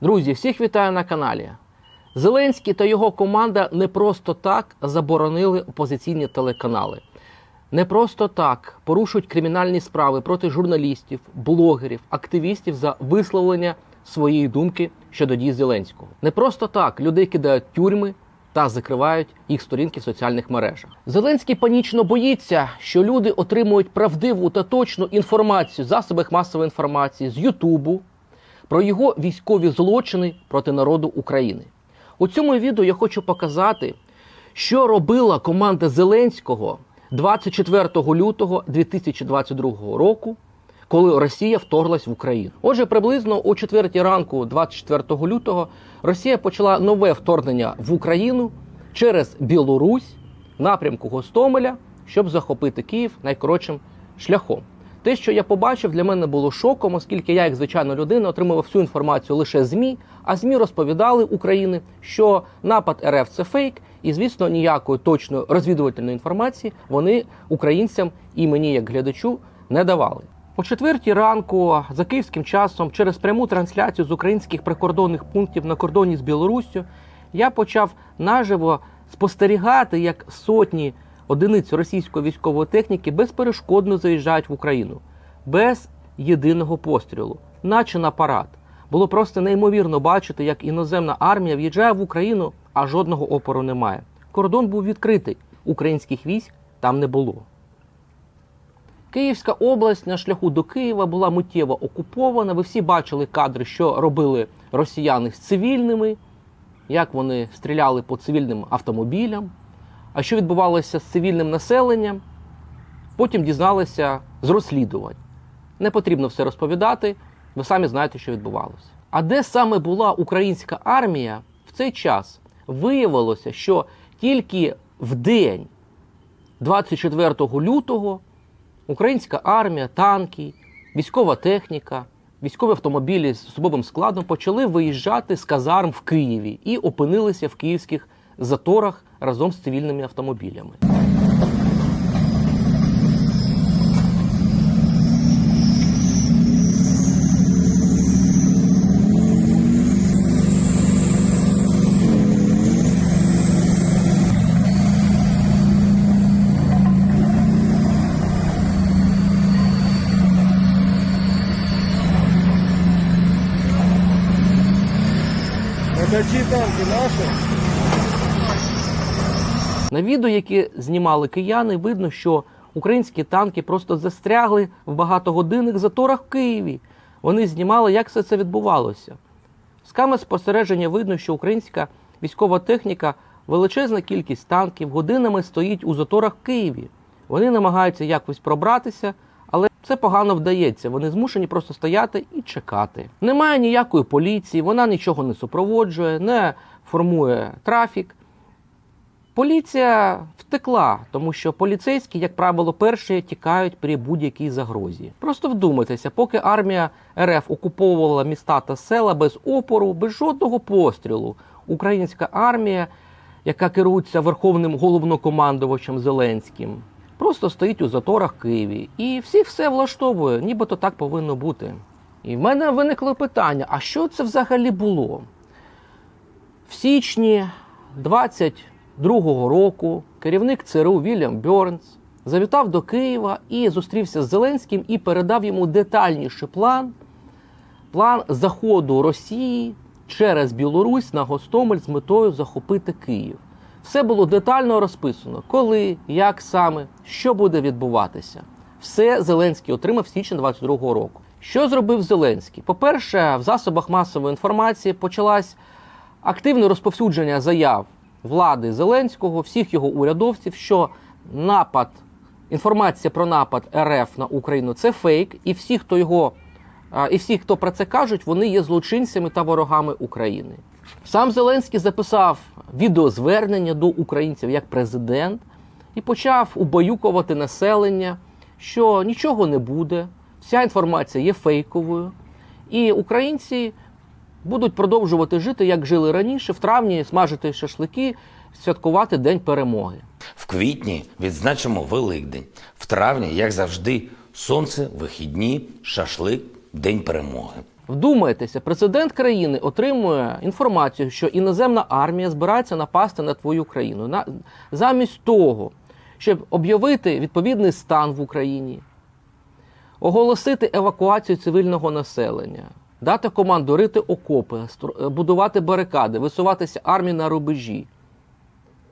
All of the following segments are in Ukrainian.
Друзі, всіх вітаю на каналі. Зеленський та його команда не просто так заборонили опозиційні телеканали. Не просто так порушують кримінальні справи проти журналістів, блогерів, активістів за висловлення своєї думки щодо дій Зеленського. Не просто так людей кидають тюрми та закривають їх сторінки в соціальних мережах. Зеленський панічно боїться, що люди отримують правдиву та точну інформацію в засобах масової інформації з Ютубу про його військові злочини проти народу України. У цьому відео я хочу показати, що робила команда Зеленського 24 лютого 2022 року, коли Росія вторглась в Україну. Отже, приблизно о 4 ранку, 24 лютого, Росія почала нове вторгнення в Україну через Білорусь в напрямку Гостомеля, щоб захопити Київ найкоротшим шляхом. Те, що я побачив, для мене було шоком, оскільки я, як звичайна людина, отримував всю інформацію лише ЗМІ, а ЗМІ розповідали України, що напад РФ це фейк, і звісно, ніякої точної розвідувальної інформації вони українцям і мені, як глядачу, не давали. О четвертій ранку за київським часом, через пряму трансляцію з українських прикордонних пунктів на кордоні з Білоруссю, я почав наживо спостерігати, як сотні одиниць російської військової техніки безперешкодно заїжджають в Україну без єдиного пострілу, наче на парад. Було просто неймовірно бачити, як іноземна армія в'їжджає в Україну, а жодного опору немає. Кордон був відкритий, українських військ там не було. Київська область на шляху до Києва була миттєво окупована. Ви всі бачили кадри, що робили росіяни з цивільними, як вони стріляли по цивільним автомобілям. А що відбувалося з цивільним населенням, потім дізналися з розслідувань. Не потрібно все розповідати, ви самі знаєте, що відбувалося. А де саме була українська армія в цей час? Виявилося, що тільки в день 24 лютого українська армія, танки, військова техніка, військові автомобілі з особовим складом почали виїжджати з казарм в Києві і опинилися в київських заторах разом з цивільними автомобілями. Чьи танки наши? На відео, які знімали кияни, видно, що українські танки просто застрягли в багатогодинних заторах в Києві. Вони знімали, як все це відбувалося. З камер спостереження видно, що українська військова техніка, величезна кількість танків годинами стоїть у заторах в Києві. Вони намагаються якось пробратися, але це погано вдається. Вони змушені просто стояти і чекати. Немає ніякої поліції, вона нічого не супроводжує, не формує трафік. Поліція втекла, тому що поліцейські, як правило, перші тікають при будь-якій загрозі. Просто вдумайтеся, поки армія РФ окуповувала міста та села без опору, без жодного пострілу, українська армія, яка керується верховним головнокомандувачем Зеленським, просто стоїть у заторах Києві. І всіх все влаштовує, нібито так повинно бути. І в мене виникло питання: а що це взагалі було? В січні 22-го року керівник ЦРУ Вільям Бьорнс завітав до Києва і зустрівся з Зеленським і передав йому детальніший план, план заходу Росії через Білорусь на Гостомель з метою захопити Київ. Все було детально розписано, коли, як саме, що буде відбуватися. Все Зеленський отримав в січні 22-го року. Що зробив Зеленський? По-перше, в засобах масової інформації почалась активне розповсюдження заяв влади Зеленського, всіх його урядовців, що напад, інформація про напад РФ на Україну це фейк, і всі, хто його і всі, хто про це кажуть, вони є злочинцями та ворогами України. Сам Зеленський записав відеозвернення до українців як президент і почав убаюкувати населення, що нічого не буде, вся інформація є фейковою, і українці будуть продовжувати жити, як жили раніше, в травні смажити шашлики, святкувати День перемоги. В квітні відзначимо Великдень. В травні, як завжди, сонце, вихідні, шашлик, День перемоги. Вдумайтеся, президент країни отримує інформацію, що іноземна армія збирається напасти на твою країну. На, замість того, щоб об'явити відповідний стан в Україні, оголосити евакуацію цивільного населення, дати команду рити окопи, будувати барикади, висуватися армії на рубежі.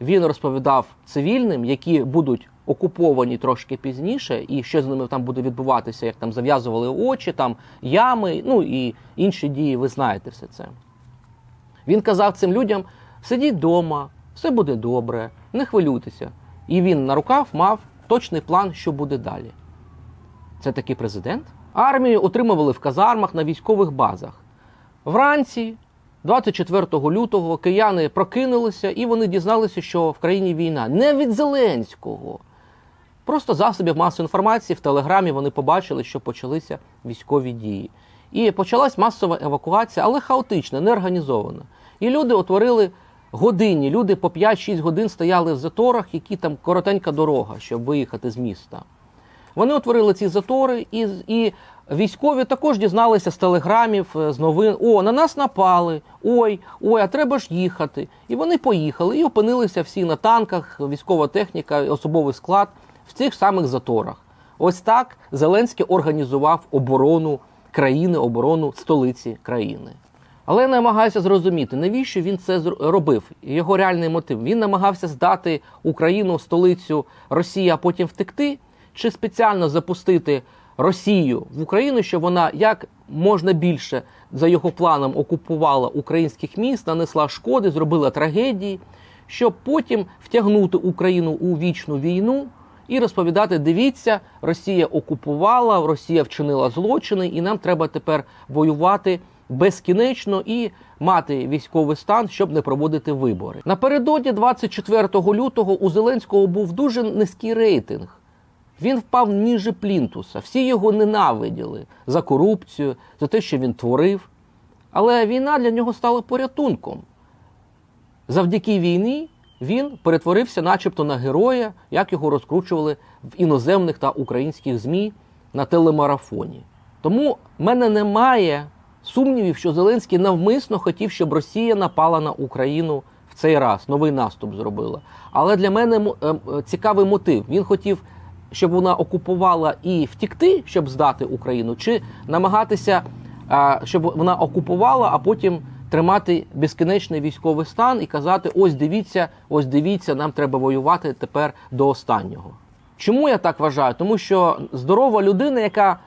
Він розповідав цивільним, які будуть окуповані трошки пізніше, і що з ними там буде відбуватися, як там зав'язували очі, там ями, ну і інші дії, ви знаєте все це. Він казав цим людям: сидіть вдома, все буде добре, не хвилюйтеся. І він на рукав мав точний план, що буде далі. Це такий президент. Армію отримували в казармах на військових базах. Вранці, 24 лютого, кияни прокинулися і вони дізналися, що в країні війна. Не від Зеленського. Просто засобів масової інформації в Телеграмі вони побачили, що почалися військові дії. І почалась масова евакуація, але хаотична, неорганізована. І люди утворили годинні, люди по 5-6 годин стояли в заторах, які там коротенька дорога, щоб виїхати з міста. Вони утворили ці затори, і, і військові також дізналися з телеграмів, е, з новин: о, на нас напали, ой, ой, а треба ж їхати. І вони поїхали і опинилися всі на танках, військова техніка, особовий склад в цих самих заторах. Ось так Зеленський організував оборону країни, оборону столиці країни. Але я намагаюся зрозуміти, навіщо він це робив. Його реальний мотив. Він намагався здати Україну, столицю Росії, а потім втекти, чи спеціально запустити Росію в Україну, щоб вона як можна більше за його планом окупувала українських міст, нанесла шкоди, зробила трагедії, щоб потім втягнути Україну у вічну війну і розповідати: дивіться, Росія окупувала, Росія вчинила злочини, і нам треба тепер воювати безкінечно і мати військовий стан, щоб не проводити вибори. Напередодні 24 лютого у Зеленського був дуже низький рейтинг. Він впав ніже плінтуса. Всі його ненавиділи за корупцію, за те, що він творив. Але війна для нього стала порятунком. Завдяки війні він перетворився начебто на героя, як його розкручували в іноземних та українських ЗМІ на телемарафоні. Тому в мене немає сумнівів, що Зеленський навмисно хотів, щоб Росія напала на Україну в цей раз, новий наступ зробила. Але для мене мо- е, е, цікавий мотив. Він хотів, щоб вона окупувала і втікти, щоб здати Україну, чи намагатися, щоб вона окупувала, а потім тримати безкінечний військовий стан і казати: ось дивіться, ось дивіться, нам треба воювати тепер до останнього. Чому я так вважаю? Тому що здорова людина, яка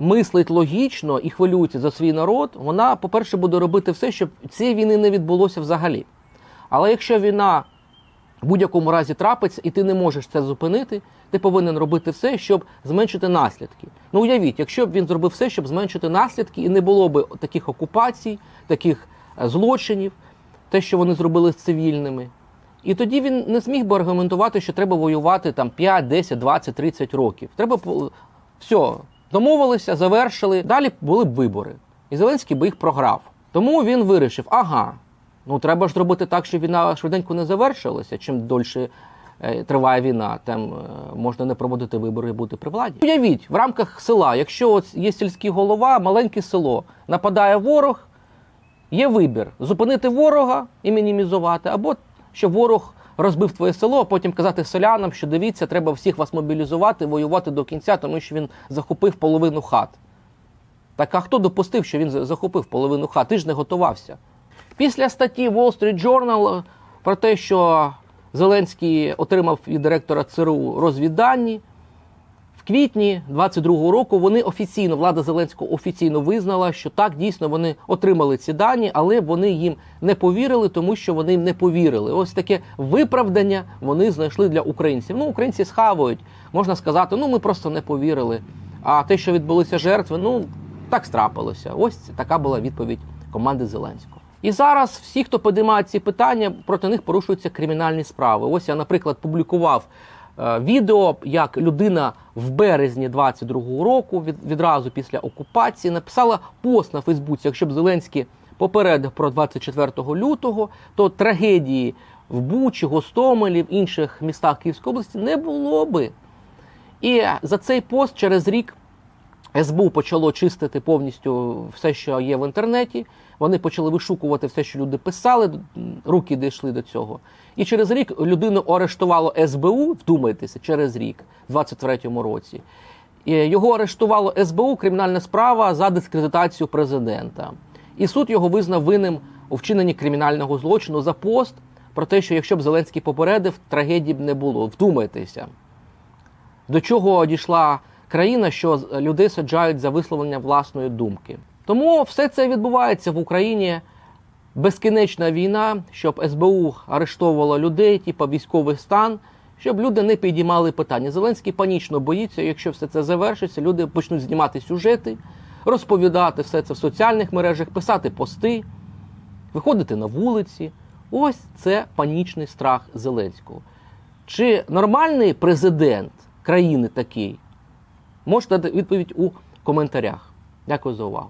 мислить логічно і хвилюється за свій народ, вона, по-перше, буде робити все, щоб цієї війни не відбулося взагалі. Але якщо війна в будь-якому разі трапиться, і ти не можеш це зупинити, ти повинен робити все, щоб зменшити наслідки. Ну уявіть, якщо б він зробив все, щоб зменшити наслідки, і не було б таких окупацій, таких е, злочинів, те, що вони зробили з цивільними. І тоді він не зміг би аргументувати, що треба воювати там 5, 10, 20, 30 років. Треба по- все, домовилися, завершили. Далі були б вибори. І Зеленський би їх програв. Тому він вирішив: ага, ну треба ж зробити так, щоб війна швиденько не завершилася. Чим дольше е, триває війна, тим е, можна не проводити вибори і бути при владі. Уявіть, в рамках села, якщо от є сільський голова, маленьке село, нападає ворог, Є вибір зупинити ворога і мінімізувати, або щоб ворог розбив твоє село, а потім казати селянам, що дивіться, треба всіх вас мобілізувати, воювати до кінця, тому що він захопив половину хат. Так а хто допустив, що він захопив половину хат? Ти ж не готувався. Після статті Wall Street Journal про те, що Зеленський отримав від директора ЦРУ розвіддані, в квітні 22-го року вони офіційно, влада Зеленського офіційно визнала, що так дійсно вони отримали ці дані, але вони їм не повірили, тому що вони їм не повірили. Ось таке виправдання вони знайшли для українців. Ну, українці схавають, можна сказати, ну ми просто не повірили. А те, що відбулися жертви, ну так страпилося. Ось така була відповідь команди Зеленського. І зараз всі, хто підіймає ці питання, проти них порушуються кримінальні справи. Ось я, наприклад, публікував е, відео, як людина в березні 22-го року, від, відразу після окупації, написала пост на Фейсбуці, якщо б Зеленський попередив про 24 лютого, то трагедії в Бучі, Гостомелі, в інших містах Київської області не було би. І за цей пост через рік СБУ почало чистити повністю все, що є в інтернеті. Вони почали вишукувати все, що люди писали, руки дійшли до цього. І через рік людину арештувало СБУ, вдумайтеся, через рік, в 23-му році. Його арештувало СБУ, кримінальна справа за дискредитацію президента. І суд його визнав винним у вчиненні кримінального злочину за пост про те, що якщо б Зеленський попередив, трагедії б не було. Вдумайтеся до чого дійшла країна, що з- людей саджають за висловлення власної думки. Тому все це відбувається в Україні. Безкінечна війна, щоб СБУ арештовувало людей, типу військовий стан, щоб люди не підіймали питання. Зеленський панічно боїться, якщо все це завершиться, люди почнуть знімати сюжети, розповідати все це в соціальних мережах, писати пости, виходити на вулиці. Ось це панічний страх Зеленського. Чи нормальний президент країни такий? Можете дати відповідь у коментарях. Дякую за увагу.